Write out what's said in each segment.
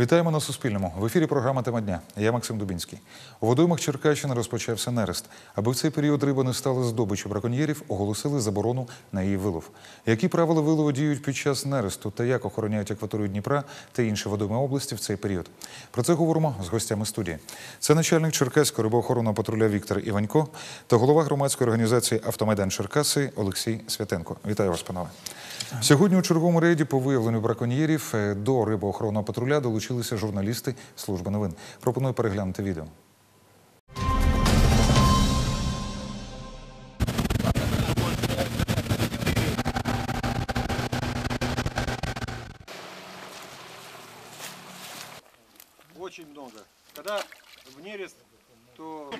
Вітаємо на Суспільному. В ефірі програма Тема дня. Я Максим Дубінський. У водоймах Черкащини розпочався нерест. Аби в цей період риба не стала здобиччю браконьєрів, оголосили заборону на її вилов. Які правила вилову діють під час нересту та як охороняють акваторію Дніпра та інші водойми області в цей період? Про це говоримо з гостями студії. Це начальник Черкаського рибоохоронного патруля Віктор Іванько та голова громадської організації Автомайдан Черкаси Олексій Святенко. Вітаю вас, панове. Сьогодні у черговому рейді по виявленню браконьєрів е, до рибоохоронного патруля долучилися журналісти служби новин. Пропоную переглянути відео. Очень много. Когда в нерест, то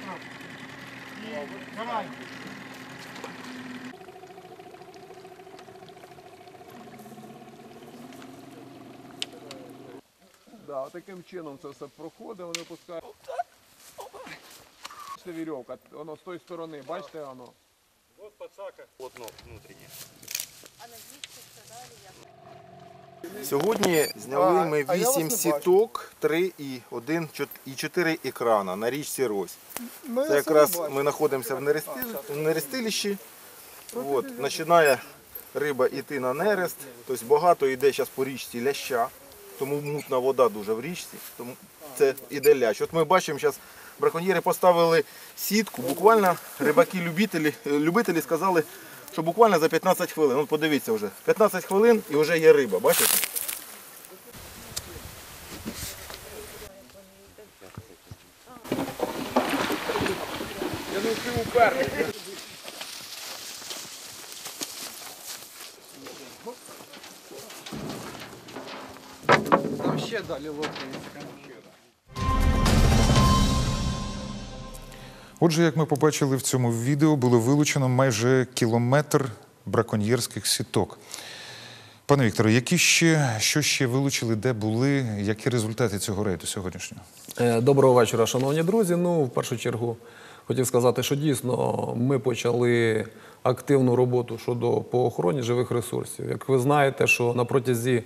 Да, таким чином це все проходить, вони пускають. Бачите, вірьовка, воно з тої сторони, бачите воно? вот подсака. Сьогодні зняли ми 8 сіток, 3 і 1 і 4 екрана на річці Рось. Це якраз ми знаходимося в нерестилищі. В нерестилищі. От, починає риба йти на нерест. Тобто багато йде зараз по річці ляща, тому мутна вода дуже в річці, тому це іде лящ. От ми бачимо зараз. Браконьєри поставили сітку, буквально рибаки-любителі любителі сказали, що буквально за 15 хвилин. От подивіться вже, 15 хвилин і вже є риба, бачите? Отже, як ми побачили в цьому відео, було вилучено майже кілометр браконьєрських сіток. Пане Вікторе, які ще, що ще вилучили, де були, які результати цього рейду сьогоднішнього? Е, Доброго вечора, шановні друзі. Ну, в першу чергу хотів сказати, що дійсно ми почали активну роботу щодо по охороні живих ресурсів. Як ви знаєте, що на протязі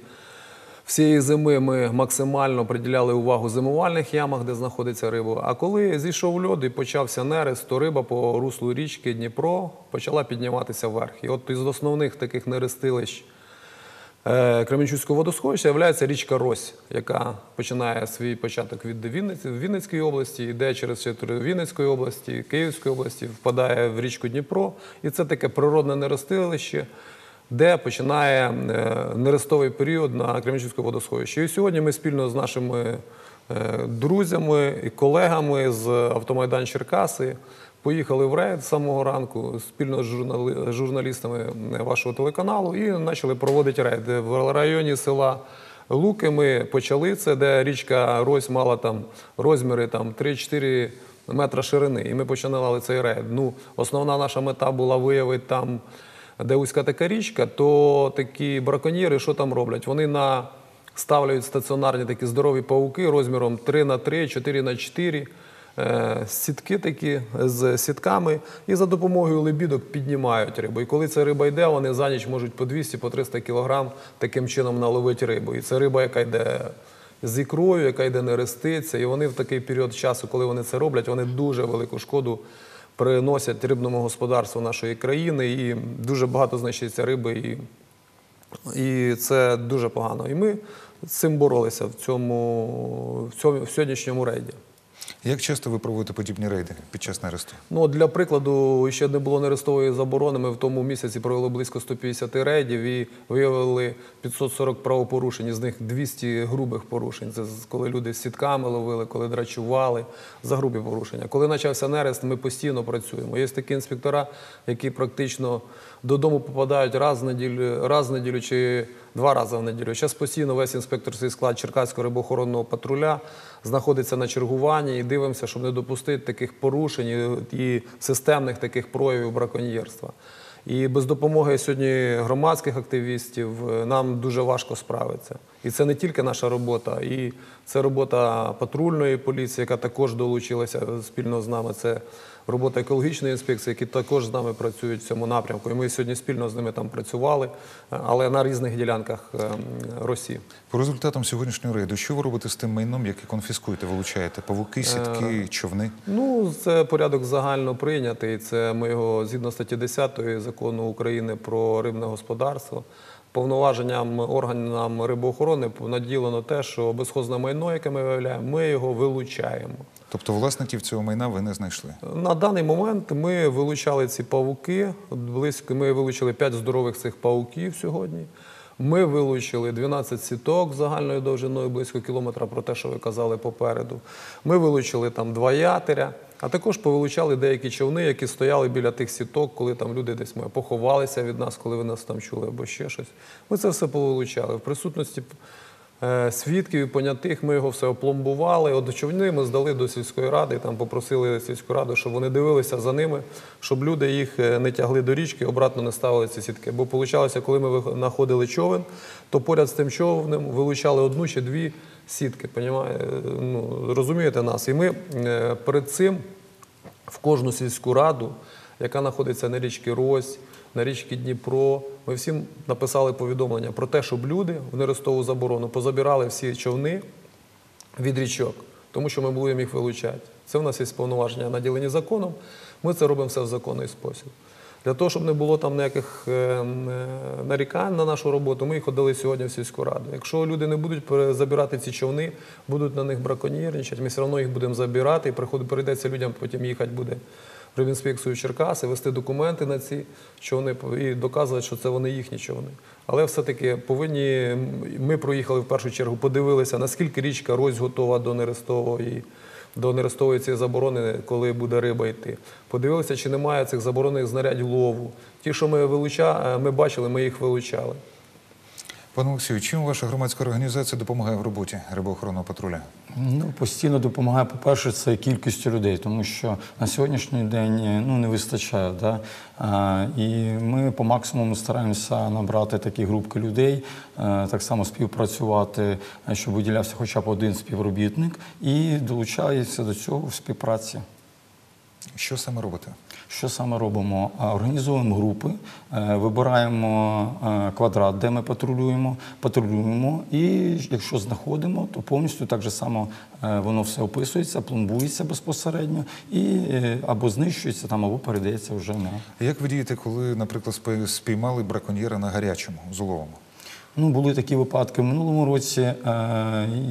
всієї зими ми максимально приділяли увагу зимувальних ямах, де знаходиться риба. А коли зійшов льод і почався нерест, то риба по руслу річки Дніпро почала підніматися вверх. І от із основних таких нерестилищ Е, Кременчуцького водосховища є річка Рось, яка починає свій початок від Вінниці, Вінницької області, йде через територію Вінницької області, Київської області, впадає в річку Дніпро. І це таке природне неростилище, де починає е, нерестовий період на Кременчуцькому водосховищі. І сьогодні ми спільно з нашими е, друзями і колегами з Автомайдан Черкаси Поїхали в рейд з самого ранку спільно з журналістами вашого телеканалу і почали проводити рейд. В районі села Луки ми почали це, де річка Рось мала там розміри там 3-4 метра ширини. І ми починали цей рейд. Ну, основна наша мета була виявити там, де вузька така річка, то такі браконьєри, що там роблять? Вони на ставлять стаціонарні такі здорові пауки розміром 3 на 3, 4 на 4 е, сітки такі з сітками і за допомогою лебідок піднімають рибу. І коли ця риба йде, вони за ніч можуть по 200 по 300 кілограм таким чином наловити рибу. І це риба, яка йде з ікрою, яка йде не реститься. І вони в такий період часу, коли вони це роблять, вони дуже велику шкоду приносять рибному господарству нашої країни. І дуже багато знищується риби. І і це дуже погано. І ми з цим боролися в цьому, в цьому в сьогоднішньому рейді. Як часто ви проводите подібні рейди під час нересту? Ну, для прикладу, ще не було нерестової заборони. Ми в тому місяці провели близько 150 рейдів і виявили 540 правопорушень, з них 200 грубих порушень. Це коли люди з сітками ловили, коли драчували за грубі порушення. Коли почався нерест, ми постійно працюємо. Є такі інспектора, які практично додому попадають раз в неділю, раз в неділю чи два рази в неділю. Зараз постійно весь інспекторський склад Черкаського рибоохоронного патруля знаходиться на чергуванні і дивимося, щоб не допустити таких порушень і, системних таких проявів браконьєрства. І без допомоги сьогодні громадських активістів е, нам дуже важко справитися. І це не тільки наша робота, і це робота патрульної поліції, яка також долучилася спільно з нами. Це робота екологічної інспекції, які також з нами працюють в цьому напрямку. І ми сьогодні спільно з ними там працювали, е, але на різних ділянках е, Росії. По результатам сьогоднішнього рейду, що ви робите з тим майном, яке конфіскуєте, вилучаєте? Павуки, сітки, човни? Ну, це порядок загально прийнятий. Це ми його згідно статті 10 закону України про рибне господарство. Повноваженням органам рибоохорони наділено те, що безхозне майно, яке ми виявляємо, ми його вилучаємо. Тобто власників цього майна ви не знайшли? На даний момент ми вилучали ці павуки. Близько ми вилучили 5 здорових цих павуків сьогодні. Ми вилучили 12 сіток загальною довжиною близько кілометра, про те, що ви казали попереду. Ми вилучили там два ятеря, а також повилучали деякі човни, які стояли біля тих сіток, коли там люди десь ми поховалися від нас, коли ви нас там чули, або ще щось. Ми це все повилучали. В присутності е, свідків і понятих ми його все опломбували. От човни ми здали до сільської ради, там попросили сільську раду, щоб вони дивилися за ними, щоб люди їх е, не тягли до річки, обратно не ставили ці сітки. Бо виходилося, коли ми знаходили човен, то поряд з тим човнем вилучали одну чи дві сітки. Ну, розумієте нас? І ми е, перед цим в кожну сільську раду, яка знаходиться на річці Рось, на річці Дніпро. Ми всім написали повідомлення про те, щоб люди в нерестову заборону позабирали всі човни від річок, тому що ми будемо їх вилучати. Це в нас є повноваження наділені законом. Ми це робимо все в законний спосіб. Для того, щоб не було там ніяких е, е, нарікань на нашу роботу, ми їх ходили сьогодні в сільську раду. Якщо люди не будуть забирати ці човни, будуть на них браконьєрничати, ми все одно їх будемо забирати, і прийдеться людям потім їхати буде в Рибінспекцію в Черкаси, вести документи на ці човни і доказувати, що це вони їхні човни. Але все-таки повинні ми проїхали в першу чергу, подивилися, наскільки річка Рось готова до нерестової. До нерестової цієї заборони, коли буде риба йти. Подивилися, чи немає цих заборонених знарядь лову. Ті, що ми вилуча, ми бачили, ми їх вилучали. Пане Олексію, чим ваша громадська організація допомагає в роботі рибоохоронного патруля? Ну, постійно допомагає, по-перше, це кількістю людей, тому що на сьогоднішній день е, ну, не вистачає. Да? А, і ми по максимуму стараємося набрати такі групки людей, е, так само співпрацювати, е, щоб виділявся хоча б один співробітник, і долучається до цього в співпраці. Що саме робите? Що саме робимо? А, Організовуємо групи, е, вибираємо е, квадрат, де ми патрулюємо, патрулюємо, і якщо знаходимо, то повністю так же само е, воно все описується, пломбується безпосередньо і або знищується там, або передається вже на. Як ви дієте, коли, наприклад, спіймали браконьєра на гарячому з уловом? Ну, були такі випадки в минулому році. Е,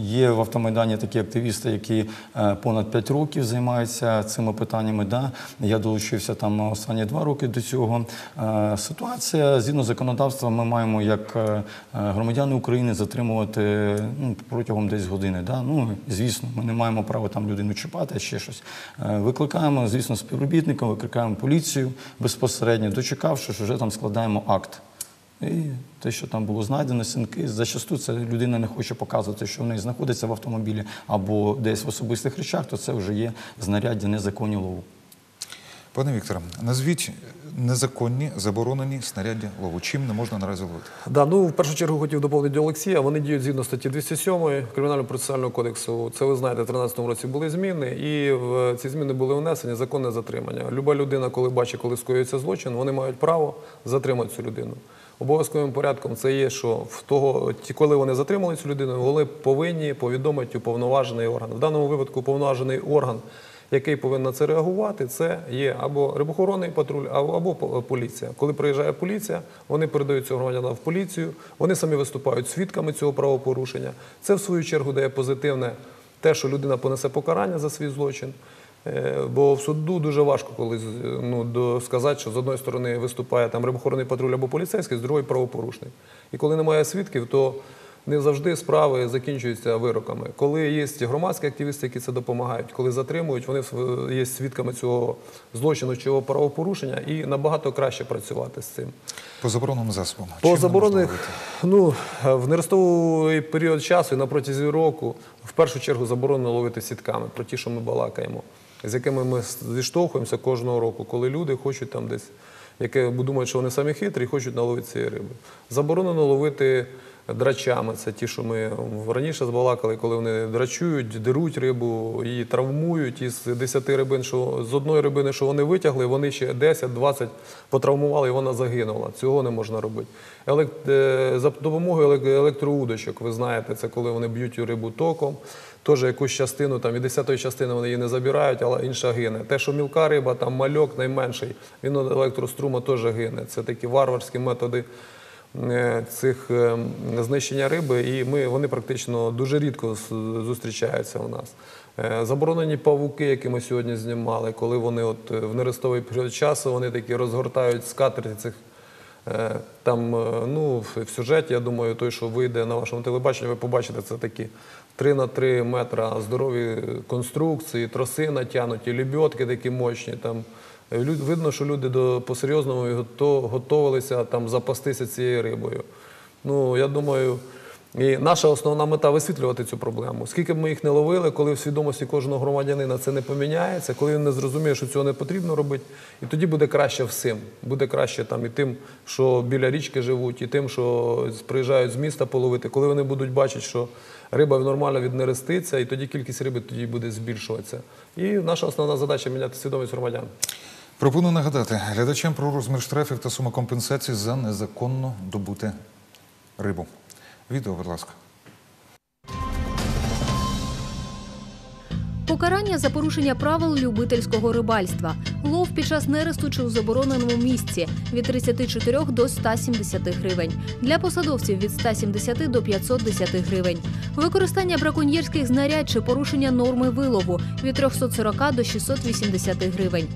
Є в автомайдані такі активісти, які е, понад 5 років займаються цими питаннями. Да? Я долучився там останні два роки до цього. Е, Ситуація згідно законодавства, ми маємо як громадяни України затримувати ну, протягом десь години. Да? Ну, звісно, ми не маємо права там людину чіпати, ще щось. Викликаємо, звісно, співробітника, викликаємо поліцію безпосередньо, дочекавши, що вже там складаємо акт. І те, що там було знайдено, синки, зачасту це людина не хоче показувати, що в неї знаходиться в автомобілі або десь в особистих речах, то це вже є знаряддя незаконні лову. Пане Вікторе, назвіть незаконні заборонені снаряддя лову. Чим не можна наразі ловити? Да, ну в першу чергу хотів доповнити Олексія. Вони діють згідно статті 207 Кримінально-процесуального кодексу. Це ви знаєте, в 2013 році були зміни, і в ці зміни були внесені законне затримання. Люба людина, коли бачить, коли скоюється злочин, вони мають право затримати цю людину. Обов'язковим порядком це є, що в того, коли вони затримали цю людину, вони повинні повідомити уповноважений орган. В даному випадку уповноважений орган, який повинен на це реагувати, це є або рибохоронний патруль, або, поліція. Коли приїжджає поліція, вони передають цього громадянина в поліцію, вони самі виступають свідками цього правопорушення. Це в свою чергу дає позитивне те, що людина понесе покарання за свій злочин. Е, Бо в суду дуже важко коли ну, сказати, що з одної сторони виступає там рибохоронний патруль або поліцейський, з другої правопорушник. І коли немає свідків, то не завжди справи закінчуються вироками. Коли є громадські активісти, які це допомагають, коли затримують, вони є свідками цього злочину, цього правопорушення, і набагато краще працювати з цим. По забороненим засобам. По не заборонених, ну в нерестовий період часу і на протязі року в першу чергу заборонено ловити сітками про ті, що ми балакаємо, з якими ми зіштовхуємося кожного року, коли люди хочуть там десь, яке думають, що вони самі хитрі, хочуть наловити цієї риби. Заборонено ловити драчами. Це ті, що ми раніше збалакали, коли вони драчують, деруть рибу, її травмують. Із 10 рибин, що з одної рибини, що вони витягли, вони ще 10-20 потравмували, і вона загинула. Цього не можна робити. Елек... е, За допомогою електроудочок, ви знаєте, це коли вони б'ють рибу током. Теж якусь частину, там від 10 частини вони її не забирають, але інша гине. Те, що мілка риба, там мальок найменший, він електрострума теж гине. Це такі варварські методи цих е, знищення риби, і ми, вони практично дуже рідко зустрічаються у нас. Е, Заборонені павуки, які ми сьогодні знімали, коли вони от е, в нерестовий період часу вони такі розгортають скатерті цих Е, Там, е, ну, в сюжеті, я думаю, той, що вийде на вашому телебаченні, ви побачите, це такі 3 на 3 метра здорові конструкції, троси натягнуті, лебедки такі мощні. Там. Е, Видно, що люди до, по-серйозному готувалися там, запастися цією рибою. Ну, я думаю, і наша основна мета висвітлювати цю проблему. Скільки б ми їх не ловили, коли в свідомості кожного громадянина це не поміняється, коли він не зрозуміє, що цього не потрібно робити, і тоді буде краще всім. Буде краще там і тим, що біля річки живуть, і тим, що приїжджають з міста половити. Коли вони будуть бачити, що риба нормально віднереститься, і тоді кількість риби тоді буде збільшуватися. І наша основна задача міняти свідомість громадян. Пропоную нагадати глядачам про розмір штрафів та сума компенсації за незаконно добути рибу. Відео, будь ласка. Покарання за порушення правил любительського рибальства. Лов під час нересту чи у забороненому місці від 34 до 170 гривень. Для посадовців від 170 до 510 гривень. Використання браконьєрських знарядь чи порушення норми вилову від 340 до 680 гривень.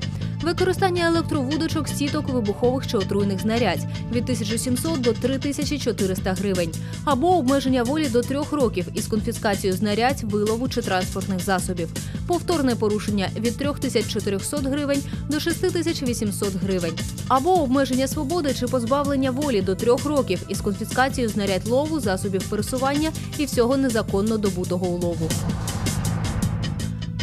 Використання електровудочок, сіток, вибухових чи отруйних знарядь від 1700 до 3400 гривень, або обмеження волі до трьох років із конфіскацією знарядь, вилову чи транспортних засобів. Повторне порушення від 3400 гривень до 6800 гривень, або обмеження свободи чи позбавлення волі до трьох років із конфіскацією знарядь лову, засобів пересування і всього незаконно добутого улову.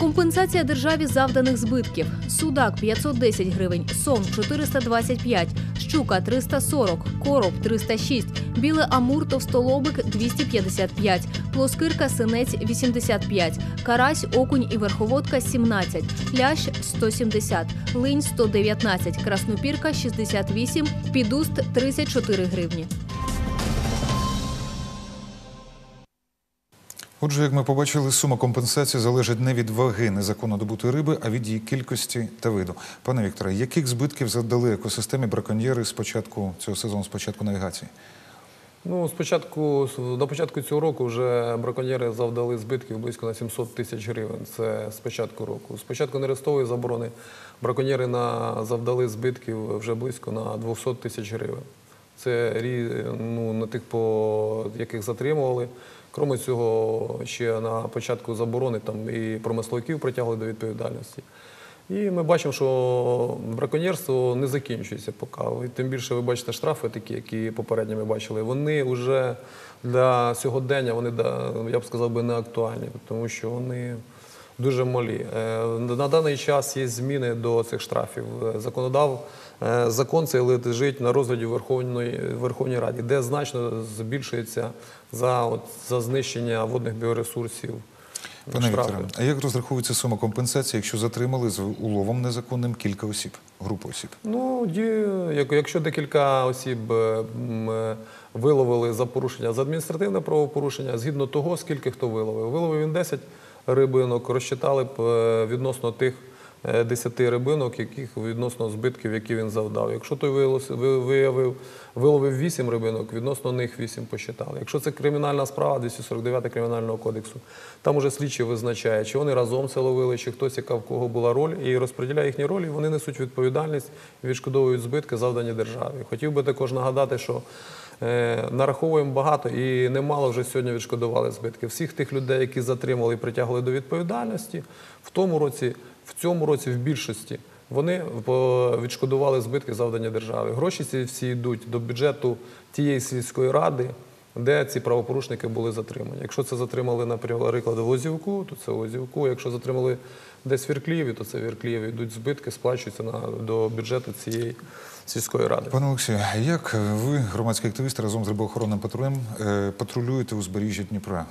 Компенсація державі завданих збитків. Судак 510 гривень, сом 425, щука 340, короб 306, біле амур товстолобик 255, плоскирка синець 85, карась, окунь і верховодка 17, лящ 170, линь 119, краснопірка 68, підуст 34 гривні. Отже, як ми побачили, сума компенсації залежить не від ваги незаконно добутої риби, а від її кількості та виду. Пане Вікторе, яких збитків завдали екосистемі браконьєри з початку цього сезону, з початку навігації? Ну, спочатку, на початку цього року вже браконьєри завдали збитків близько на 700 тисяч гривень. Це з початку року. З початку нерестової заборони браконьєри на, завдали збитків вже близько на 200 тисяч гривень. Це ну, на тих, по яких затримували. Крім цього, ще на початку заборони там і промисловиків притягли до відповідальності. І ми бачимо, що браконьєрство не закінчується поки. Тим більше ви бачите штрафи, такі, які попередньо ми бачили, вони вже для сьогодення, вони, я б сказав не актуальні, тому що вони дуже малі. Е, На даний час є зміни до цих штрафів. Е, Законодав, е, закон цей лежить на розгляді Верховної, Верховній Раді, де значно збільшується за, от, за знищення водних біоресурсів. Пане. Вікторе, а як розраховується сума компенсації, якщо затримали з уловом незаконним кілька осіб, групу осіб? Ну, як- якщо декілька осіб виловили за порушення за адміністративне правопорушення, згідно того, скільки хто виловив. Виловив він 10 рибинок, розчитали б е, відносно тих е, 10 рибинок, яких відносно збитків, які він завдав. Якщо той виявив, виловив 8 рибинок, відносно них 8 посчитали. Якщо це кримінальна справа, 249 кримінального кодексу, там уже слідчий визначає, чи вони разом це ловили, чи хтось, яка в кого була роль, і розподіляє їхні ролі, вони несуть відповідальність відшкодовують збитки, завдані державі. Хотів би також нагадати, що е, нараховуємо багато і немало вже сьогодні відшкодували збитки. Всіх тих людей, які затримали і притягли до відповідальності, в тому році, в цьому році, в більшості. Вони відшкодували збитки завдані держави. Гроші ці всі йдуть до бюджету тієї сільської ради, де ці правопорушники були затримані. Якщо це затримали, наприклад, в Лозівку, то це в Лозівку. Якщо затримали десь в Вірклієві, то це в Вірклієві. Йдуть збитки, сплачуються на, до бюджету цієї сільської ради. Пане Олексію, як ви, громадські активісти, разом з рибоохоронним патрулем е, патрулюєте узбережжя Дніпра?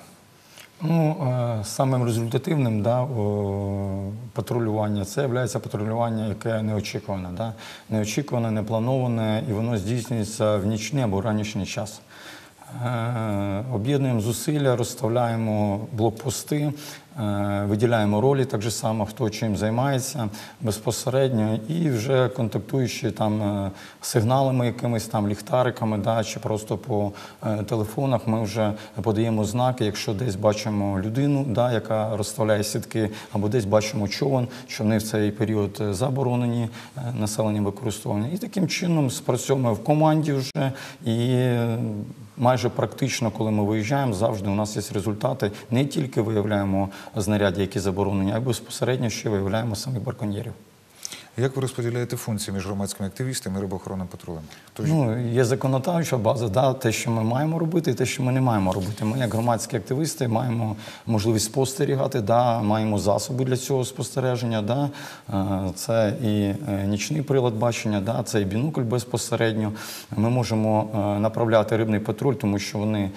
Ну, е, самим результативним да, патрулювання це є патрулювання, яке неочікуване. Да? Неочікуване, неплановане, і воно здійснюється в нічний або ранішній час. Е, Об'єднуємо зусилля, розставляємо блокпости, виділяємо ролі так же само, хто чим займається безпосередньо, і вже контактуючи там е, сигналами, якимись там ліхтариками, да, чи просто по е, телефонах, ми вже подаємо знаки, якщо десь бачимо людину, да, яка розставляє сітки, або десь бачимо човен, що вони в цей період е, заборонені е, населенням використовування. І таким чином спрацьовуємо в команді вже і. е, Майже практично, коли ми виїжджаємо, завжди у нас є результати. Не тільки виявляємо знаряддя, які заборонені, а безпосередньо ще виявляємо самих браконьєрів. Як ви розподіляєте функції між громадськими активістами і рибоохоронним патрулем? Тож, Ну, є законодавча база, да, те, що ми маємо робити, і те, що ми не маємо робити. Ми, як громадські активісти, маємо можливість спостерігати, да, маємо засоби для цього спостереження. Да. Е, Це і е, нічний прилад бачення, да, це і бінокль безпосередньо. Ми можемо е, направляти рибний патруль, тому що вони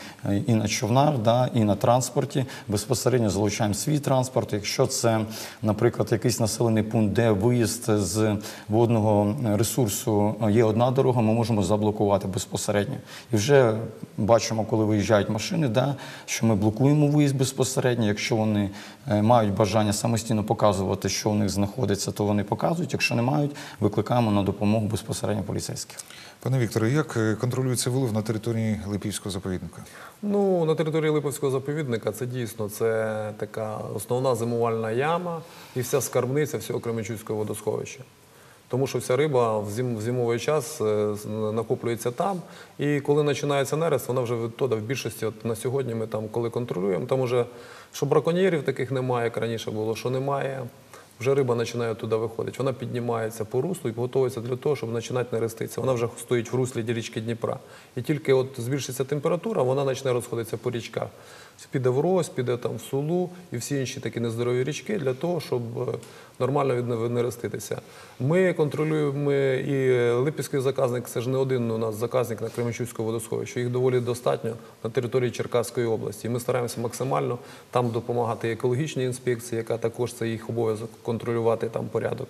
і на човнах, да, і на транспорті. Безпосередньо залучаємо свій транспорт. Якщо це, наприклад, якийсь населений пункт, де виїзд з водного ресурсу є одна дорога, ми можемо заблокувати безпосередньо. І вже бачимо, коли виїжджають машини, да, що ми блокуємо виїзд безпосередньо. Якщо вони е, мають бажання самостійно показувати, що у них знаходиться, то вони показують. Якщо не мають, викликаємо на допомогу безпосередньо поліцейських. Пане Вікторе, як е, контролюється вилов на території Липівського заповідника? Ну, на території Липовського заповідника це дійсно це така основна зимувальна яма і вся скарбниця всього Кременчуцького водосховища. Тому що вся риба в зимовий час е, накоплюється там. І коли починається нерест, вона вже відтоді в більшості, от на сьогодні ми там, коли контролюємо, там уже що браконьєрів таких немає, як раніше було, що немає. Вже риба починає туди виходити. Вона піднімається по руслу і готується для того, щоб починати нереститися. Вона вже стоїть в руслі річки Дніпра. І тільки от збільшиться температура, вона почне розходитися по річках. Піде в Рось, піде там в Сулу і всі інші такі нездорові річки для того, щоб е, нормально віднереститися. Ми контролюємо і Липівський заказник, це ж не один у нас заказник на Кременчуцькому водосховищі. Їх доволі достатньо на території Черкаської області. Ми стараємося максимально там допомагати екологічній інспекції, яка також це їх обов'язок контролювати там порядок.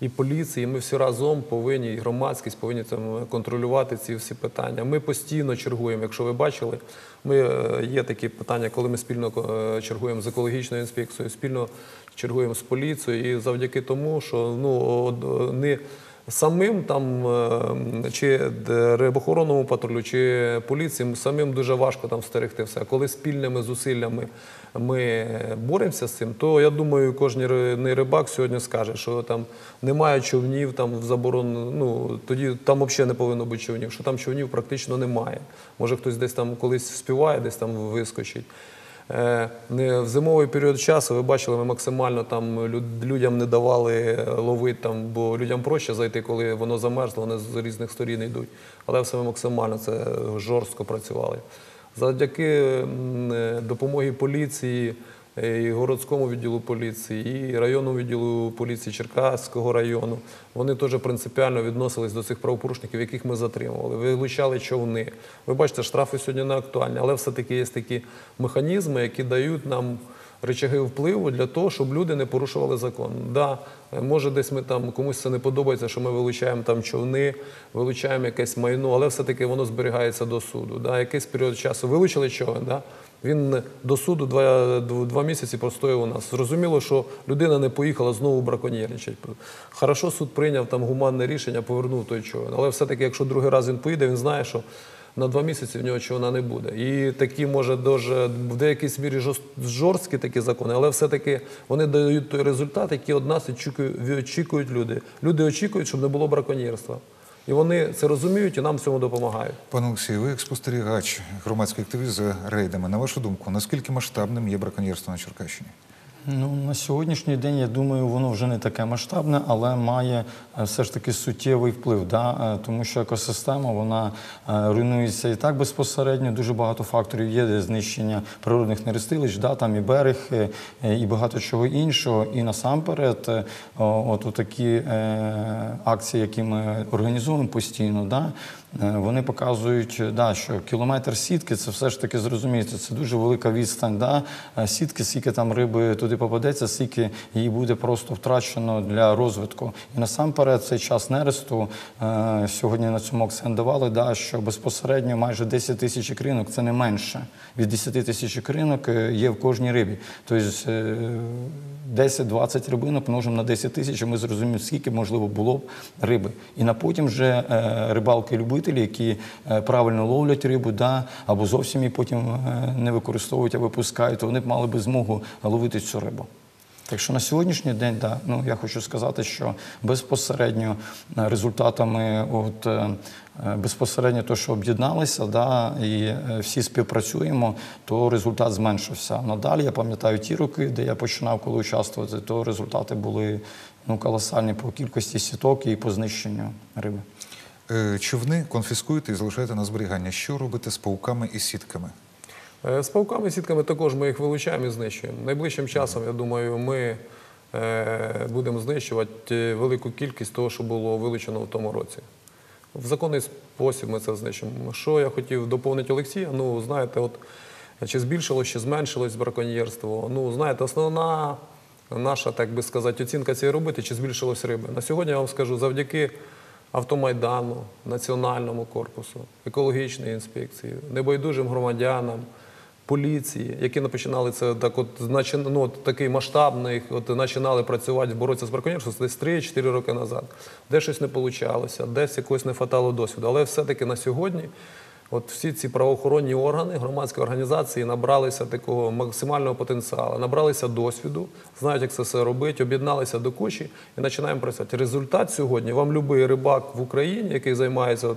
І поліції, ми всі разом повинні, і громадськість повинні там контролювати ці всі питання. Ми постійно чергуємо. Якщо ви бачили, ми е, є такі питання, коли ми спільно е, чергуємо з екологічною інспекцією, спільно чергуємо з поліцією, і завдяки тому, що ну не самим там е, чи рибохоронному патрулю, чи поліції самим дуже важко там стерегти все. Коли спільними зусиллями ми боремося з цим, то я думаю, кожен ри- рибак сьогодні скаже, що там немає човнів, там в заборон, ну тоді там взагалі не повинно бути човнів, що там човнів практично немає. Може хтось десь там колись співає, десь там вискочить. Е, В зимовий період часу ви бачили, ми максимально там людям не давали ловити, там, бо людям проще зайти, коли воно замерзло, вони з різних сторін йдуть. Але все ми максимально це жорстко працювали. Завдяки е, допомогі поліції, е, і городському відділу поліції, і районному відділу поліції Черкаського району. Вони теж принципіально відносились до цих правопорушників, яких ми затримували. Вилучали човни. Ви бачите, штрафи сьогодні не актуальні, але все-таки є такі механізми, які дають нам речаги впливу для того, щоб люди не порушували закон. Да, е, може, десь ми там комусь це не подобається, що ми вилучаємо там човни, вилучаємо якесь майно, але все-таки воно зберігається до суду. Да, якийсь період часу вилучили човен, да, він до суду два, два місяці простояв у нас. Зрозуміло, що людина не поїхала знову браконьєрничать. Хорошо, суд прийняв там гуманне рішення, повернув той човен. Але все-таки, якщо другий раз він поїде, він знає, що на два місяці в нього човна не буде. І такі, може, дуже в деякій мірі жорсткі такі закони, але все-таки вони дають той результат, який від нас очікують люди. Люди очікують, щоб не було браконьєрства. І вони це розуміють і нам в цьому допомагають. Пане Олексію, ви як спостерігач, громадський активіст за рейдами. На вашу думку, наскільки масштабним є браконьєрство на Черкащині? Ну, на сьогоднішній день, я думаю, воно вже не таке масштабне, але має е, все ж таки суттєвий вплив, да? е, тому що екосистема вона е, руйнується і так безпосередньо. Дуже багато факторів є де знищення природних нерестилищ, да? там і берег, і багато чого іншого. І насамперед, от такі акції, які ми організуємо постійно, да? Е, Вони показують, е, да, що кілометр сітки це все ж таки зрозумієте, це дуже велика відстань. Да? Е, Сітки, скільки там риби туди попадеться, скільки її буде просто втрачено для розвитку. І насамперед цей час нересту сьогодні на цьому акцент давали, да, що безпосередньо майже 10 тисяч ікринок це не менше. Від 10 тисяч ікринок е, є в кожній рибі. Тобто е, 10-20 рибинок множимо на 10 тисяч, і ми зрозуміємо, скільки можливо було б риби. І на потім вже е, рибалки-любителі, які е, правильно ловлять рибу, да, або зовсім її потім е, не використовують, а випускають, то вони б мали би змогу ловити цю рибу. Так що на сьогоднішній день, да, ну я хочу сказати, що безпосередньо е, результатами, от безпосередньо то, що об'єдналися, да, і всі співпрацюємо, то результат зменшився. Надалі я пам'ятаю ті роки, де я починав коли участвувати, то результати були ну колосальні по кількості сіток і по знищенню риби. Е, Човни конфіскуєте і залишаєте на зберігання. Що робите з пауками і сітками? Е, З павками, сітками також ми їх вилучаємо і знищуємо. Найближчим часом, я думаю, ми е, будемо знищувати велику кількість того, що було вилучено в тому році. В законний спосіб ми це знищимо. Що я хотів доповнити Олексія? Ну, знаєте, от чи збільшилось, чи зменшилось браконьєрство. Ну, знаєте, основна наша, так би сказати, оцінка цієї роботи, чи збільшилось риби. На сьогодні я вам скажу, завдяки автомайдану, національному корпусу, екологічної інспекції, небайдужим громадянам, поліції, які починали це так, от ну, от такий масштабний, от починали працювати, боротися з браконьєрством десь 3-4 роки назад. Де щось не вийшло, десь якось не фатало досвіду. Але все-таки на сьогодні. От всі ці правоохоронні органи, громадські організації набралися такого максимального потенціалу, набралися досвіду, знають, як це все робити, об'єдналися до кучі і починаємо працювати. Результат сьогодні вам будь-який рибак в Україні, який займається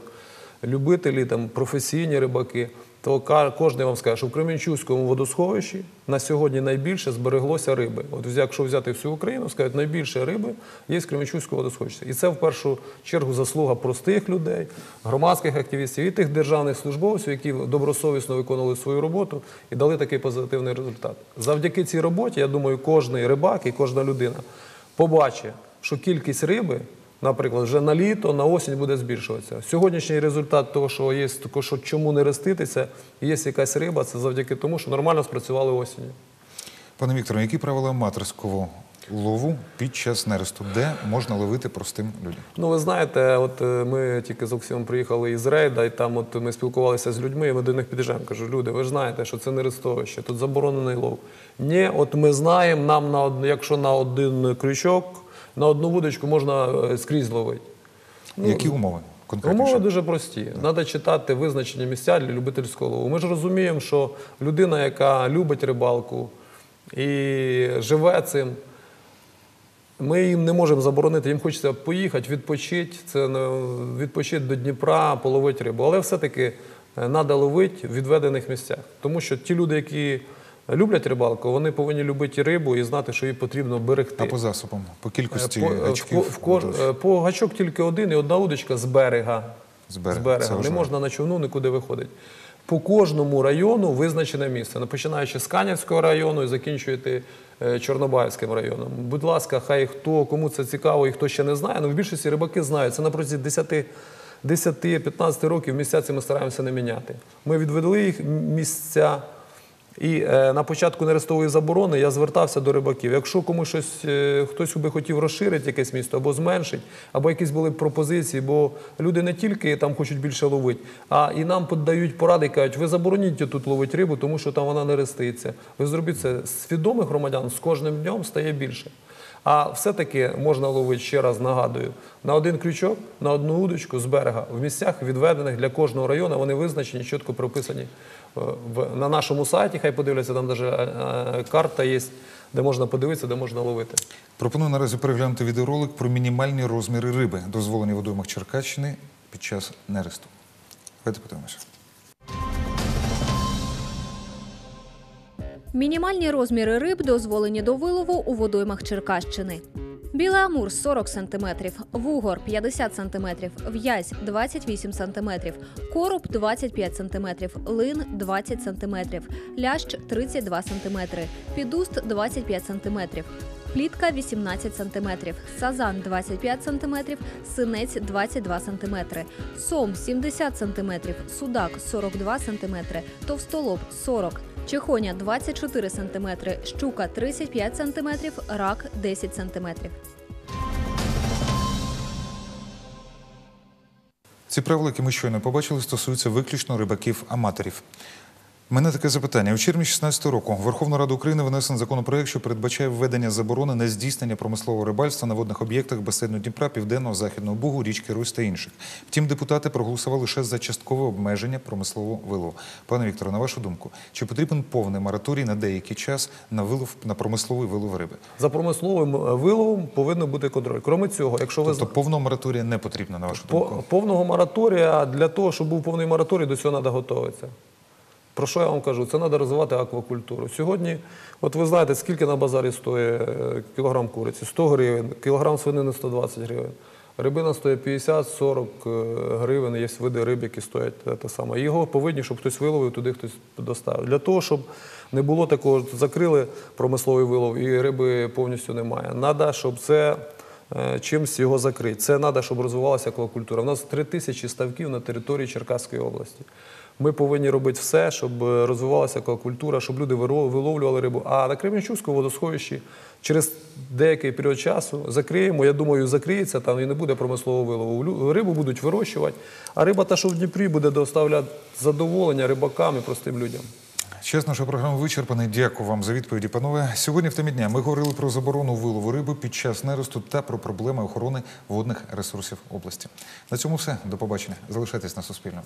любителі, професійні рибаки, то кожен вам скаже, що в Кременчуцькому водосховищі на сьогодні найбільше збереглося риби. От якщо взяти всю Україну, скажуть, найбільше риби є з Кременчуцького водосховища. І це в першу чергу заслуга простих людей, громадських активістів і тих державних службовців, які добросовісно виконували свою роботу і дали такий позитивний результат. Завдяки цій роботі, я думаю, кожний рибак і кожна людина побачить, що кількість риби Наприклад, вже на літо, на осінь буде збільшуватися. Сьогоднішній результат того, що є, того, що чому не реститися, є якась риба, це завдяки тому, що нормально спрацювали осінню. Пане Вікторе, які правила аматорського лову під час нересту? Де можна ловити простим людям? Ну, ви знаєте, от е, ми тільки з Оксимом приїхали із рейда, і там от ми спілкувалися з людьми, і ми до них під'їжджаємо. Кажу, люди, ви ж знаєте, що це не рестовище, тут заборонений лов. Ні, от ми знаємо, нам на якщо на один крючок, на одну вудочку можна е, скрізь ловити. Які умови? Конкретніше? Умови дуже прості. Треба читати визначені місця для любительського лову. Ми ж розуміємо, що людина, яка любить рибалку і живе цим, ми їм не можемо заборонити. Їм хочеться поїхати, відпочити, це відпочити до Дніпра, половити рибу. Але все-таки треба ловити в відведених місцях. Тому що ті люди, які люблять рибалку, вони повинні любити рибу і знати, що їй потрібно берегти. А по засобам, по кількості По, е, в, в, кож- е, по гачок тільки один і одна удочка з берега. З берега, це Не важливо. можна на човну нікуди виходити. По кожному району визначене місце, Ну, починаючи з Канівського району і закінчуєте е, Чорнобаївським районом. Будь ласка, хай хто, кому це цікаво і хто ще не знає, ну в більшості рибаки знають. Це на протязі 10 10-15 років місця ці ми стараємося не міняти. Ми відвели їх місця. І е, на початку нерестової заборони я звертався до рибаків. Якщо комусь щось е, хтось би хотів розширити якесь місто або зменшити, або якісь були пропозиції, бо люди не тільки там хочуть більше ловити, а і нам подають поради, кажуть, ви забороніть тут ловити рибу, тому що там вона не реститься. Ви зробіть це свідомих громадян з кожним днем стає більше. А все-таки можна ловити, ще раз нагадую, на один крючок, на одну удочку з берега в місцях, відведених для кожного району, вони визначені, чітко прописані е, на нашому сайті. Хай подивляться, там навіть карта є, де можна подивитися, де можна ловити. Пропоную наразі переглянути відеоролик про мінімальні розміри риби, дозволені водоймах Черкащини під час нересту. Давайте подивимося. Мінімальні розміри риб дозволені до вилову у водоймах Черкащини. Білий амур 40 см, вугор 50 см, в'язь 28 см, короб 25 см, лин 20 см, лящ 32 см, підуст 25 см, плітка 18 см, сазан 25 см, синець 22 см, сом 70 см, судак 42 см, товстолоб 40 Чехоня 24 см, щука 35 см, рак 10 см. Ці правила, які ми щойно побачили, стосуються виключно рибаків-аматорів. У мене таке запитання. У червні 2016 року в Верховну Раду України винесен законопроект, що передбачає введення заборони на здійснення промислового рибальства на водних об'єктах басейну Дніпра, Південного, Західного Бугу, річки Русь та інших. Втім, депутати проголосували лише за часткове обмеження промислового вилову. Пане Вікторе, на вашу думку, чи потрібен повний мораторій на деякий час на вилов на промисловий вилов риби? За промисловим е, виловом повинен бути контроль. Крім цього, якщо ви Тобто повного мораторія не потрібно, на вашу По- думку? повного мораторія для того, щоб був повний мораторій, до цього треба готуватися. Про що я вам кажу? Це треба розвивати аквакультуру. Сьогодні, от ви знаєте, скільки на базарі стоїть е, кілограм куриці? 100 гривень, кілограм свинини 120 гривень. Рибина стоїть 50-40 е, гривень, є види риб, які стоять те, те саме. Його повинні, щоб хтось виловив, туди хтось доставив. Для того, щоб не було такого, закрили промисловий вилов і риби повністю немає. Треба, щоб це е, чимось його закрити. Це треба, щоб розвивалася аквакультура. У нас 3 тисячі ставків на території Черкаської області. Ми повинні робити все, щоб розвивалася аквакультура, щоб люди виловлювали рибу. А на Кременчуцькому водосховищі через деякий період часу закриємо. Я думаю, закриється там і не буде промислового вилову. Рибу будуть вирощувати, а риба, та що в Дніпрі, буде доставляти задоволення рибакам і простим людям. Час нашої програми вичерпаний. Дякую вам за відповіді, панове. Сьогодні в темі дня ми говорили про заборону вилову риби під час неросту та про проблеми охорони водних ресурсів області. На цьому все. До побачення. Залишайтесь на Суспільному.